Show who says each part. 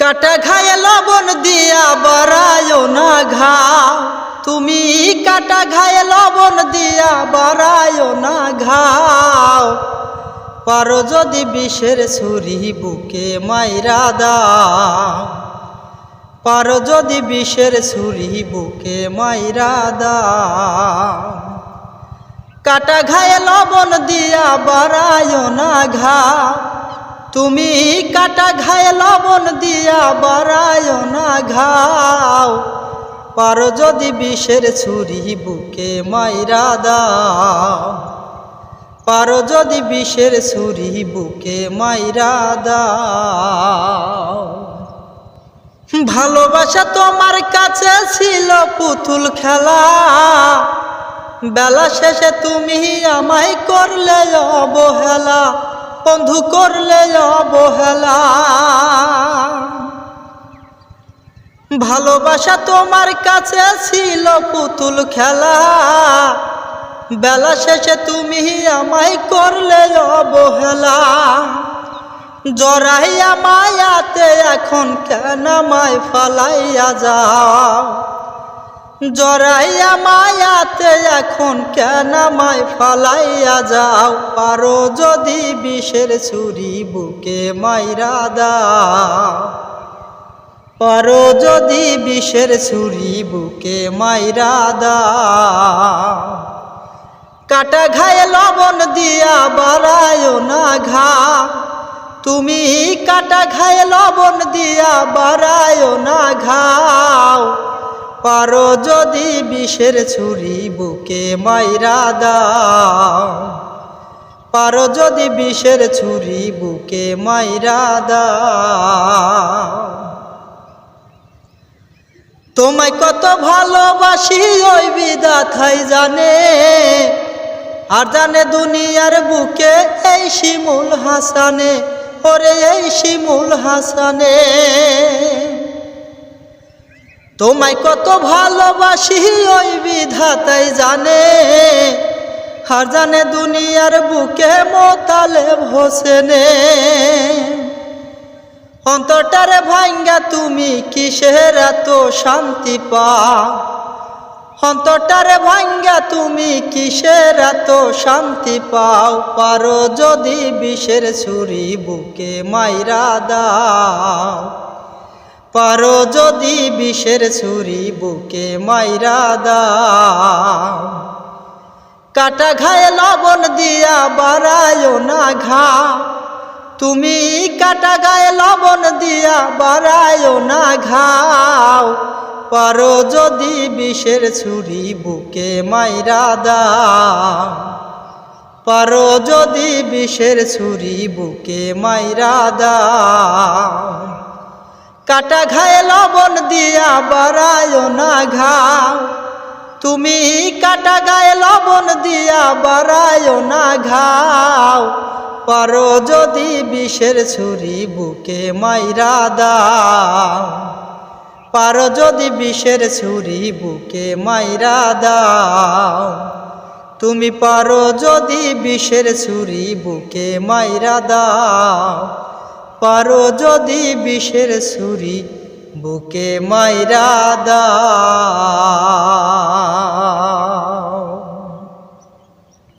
Speaker 1: কাটা ঘায়ে লবণ দিয়া বাড়ায় না ঘা। তুমি কাটা ঘায়ে লবণ দিয়া বাড়ায় না ঘাও পারো যদি বিষের ছুরি বুকে মাইরা দাও। পারো যদি বিষের ছুরি বুকে মাইরা দাও। কাটা ঘায়ে লবণ দিয়া বাড়ায় না ঘা। তুমি কাটা ঘায়ে লবণ দিয়া বাড়ায় না ঘাও। পারো যদি বিষের ছুরি বুকে মাইরা দাও। পারো যদি বিষের ছুরি বুকে মাইরা দাও। ভালোবাসা তোমার কাছে ছিল পুতুল খেলা। বেলা শেষে তুমি আমায় করলে অবহেলা। বন্ধু করলে অবহেলা। ভালোবাসা তোমার কাছে ছিল পুতুল খেলা। বেলা শেষে তুমি আমায় করলে অবহেলা। জরাইয়া মায়াতে এখন কেন মায় ফালাইয়া যাও? জরাইয়া মায়াতে এখন কেন মায় ফালাইয়া যাও? পারো যদি বিষের ছুরি বুকে মাইরা দাও। পারো যদি বিষের ছুরি বুকে মাইরা দাও। কাটা ঘায়ে লবণ দিয়া বাড়ায় না ঘা। তুমি কাটা ঘায়ে লবণ দিয়া বাড়ায় না ঘাও। পারো যদি বিষের ছুরি বুকে মাইরা দাও। পারো যদি বিষের ছুরি বুকে মাইরা দাও। তোমায় কত ভালোবাসি ওই বিদাথাই জানে, আর জানে দুনিয়ার বুকে এই শিমুল হাসানে, ওরে এই শিমুল হাসানে। তোমায় কত ভালোবাসি ওই বিধাতাই জানে। আর জানে দুনিয়ার বুকে মোতালে হোসেনে অন্তরটারে ভাঙ্গা তুমি কিসের এত শান্তি পাও অন্তরটারে ভাঙ্গা তুমি কিসের এত শান্তি পাও? পারো যদি বিষের ছুরি বুকে মাইরা দাও। পারো যদি বিষের ছুরি বুকে মাইরা দাও। কাটা ঘায়ে লবণ দিয়া বাড়ায় না ঘা। তুমি কাটা গায়ে লবণ দিয়া বাড়ায় না ঘাও। পারো যদি বিষের ছুরি বুকে মাইরা দাও। পারো যদি বিষের ছুরি বুকে মাইরা দাও। কাটা ঘায়ে লবণ দিয়া বাড়ায় না ঘাও। তুমি কাটা গায়ে লবণ দিয়া বাড়ায় না ঘাও। পারো যদি বিষের ছুরি বুকে মাইরা দাও। পারো যদি বিষের ছুরি বুকে মাইরা দাও। তুমি পারো যদি বিষের ছুরি বুকে মাইরা দাও। পারো যদি বিষের ছুরি বুকে মাইরা দাও।